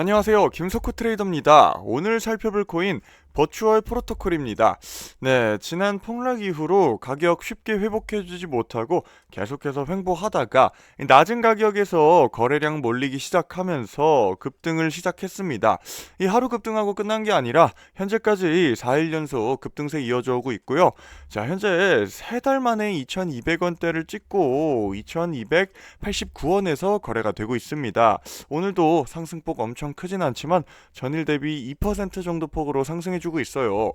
안녕하세요. 김석호 트레이더입니다. 오늘 살펴볼 코인 버추얼 프로토콜입니다. 네, 지난 폭락 이후로 가격 쉽게 회복해주지 못하고 계속해서 횡보하다가 낮은 가격에서 거래량 몰리기 시작하면서 급등을 시작했습니다. 이 하루 급등하고 끝난 게 아니라 현재까지 4일 연속 급등세 이어져 오고 있고요. 자, 현재 3달 만에 2,200원대를 찍고 2,289원에서 거래가 되고 있습니다. 오늘도 상승폭 엄청 크진 않지만 전일 대비 2% 정도 폭으로 상승해 주고 있어요.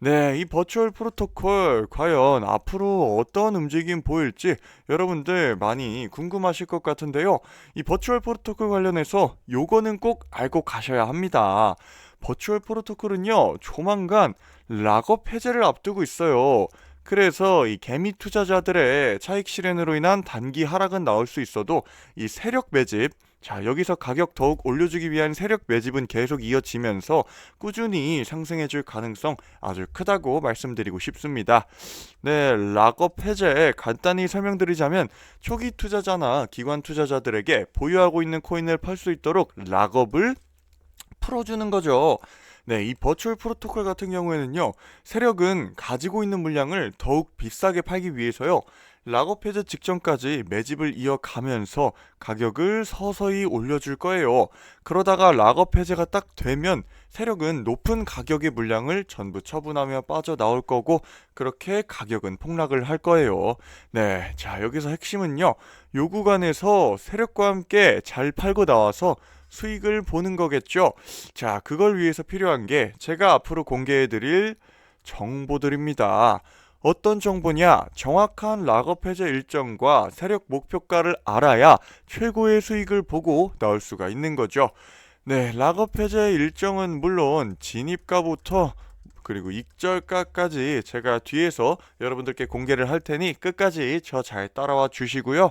네, 이 버추얼 프로토콜 과연 앞으로 어떤 움직임 보일지 여러분들 많이 궁금하실 것 같은데요. 이 버추얼 프로토콜 관련해서 요거는 꼭 알고 가셔야 합니다. 버추얼 프로토콜은요, 조만간 락업 해제를 앞두고 있어요. 그래서 이 개미 투자자들의 차익 실현으로 인한 단기 하락은 나올 수 있어도 이 세력 매집 자, 여기서 가격 더욱 올려주기 위한 세력 매집은 계속 이어지면서 꾸준히 상승해줄 가능성 아주 크다고 말씀드리고 싶습니다. 네, 락업 해제 간단히 설명드리자면 초기 투자자나 기관 투자자들에게 보유하고 있는 코인을 팔 수 있도록 락업을 풀어주는 거죠. 네, 이 버추얼 프로토콜 같은 경우에는요, 세력은 가지고 있는 물량을 더욱 비싸게 팔기 위해서요, 락업 해제 직전까지 매집을 이어가면서 가격을 서서히 올려줄 거예요. 그러다가 락업 해제가 딱 되면 세력은 높은 가격의 물량을 전부 처분하며 빠져나올 거고 그렇게 가격은 폭락을 할 거예요. 네, 자 여기서 핵심은요. 요 구간에서 세력과 함께 잘 팔고 나와서 수익을 보는 거겠죠. 자, 그걸 위해서 필요한 게 제가 앞으로 공개해 드릴 정보들입니다. 어떤 정보냐? 정확한 락업 해제 일정과 세력 목표가를 알아야 최고의 수익을 보고 나올 수가 있는 거죠. 네, 락업 해제 일정은 물론 진입가부터 그리고 익절가까지 제가 뒤에서 여러분들께 공개를 할 테니 끝까지 저 잘 따라와 주시고요.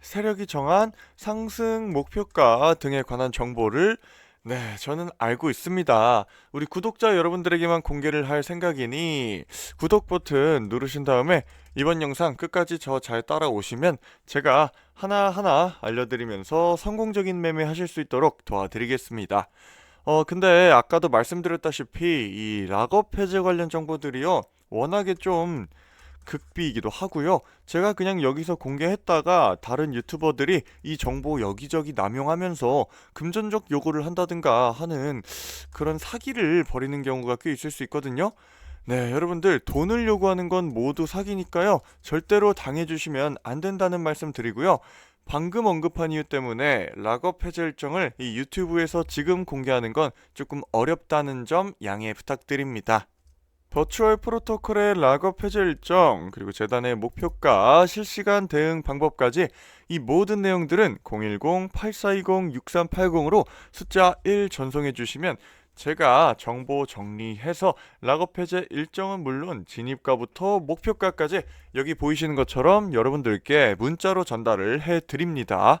세력이 정한 상승 목표가 등에 관한 정보를 네, 저는 알고 있습니다. 우리 구독자 여러분들에게만 공개를 할 생각이니 구독 버튼 누르신 다음에 이번 영상 끝까지 저 잘 따라오시면 제가 하나하나 알려드리면서 성공적인 매매 하실 수 있도록 도와드리겠습니다. 어, 근데 아까도 말씀드렸다시피 이 락업 해제 관련 정보들이요. 워낙에 좀 극비이기도 하고요. 제가 그냥 여기서 공개했다가 다른 유튜버들이 이 정보 여기저기 남용하면서 금전적 요구를 한다든가 하는 그런 사기를 벌이는 경우가 꽤 있을 수 있거든요. 네, 여러분들 돈을 요구하는 건 모두 사기니까요. 절대로 당해주시면 안 된다는 말씀 드리고요. 방금 언급한 이유 때문에 락업 해제 일정을 이 유튜브에서 지금 공개하는 건 조금 어렵다는 점 양해 부탁드립니다. 버추얼 프로토콜의 락업 해제 일정, 그리고 재단의 목표가, 실시간 대응 방법까지 이 모든 내용들은 010-8420-6380으로 숫자 1 전송해 주시면 제가 정보 정리해서 락업 해제 일정은 물론 진입가부터 목표가까지 여기 보이시는 것처럼 여러분들께 문자로 전달을 해 드립니다.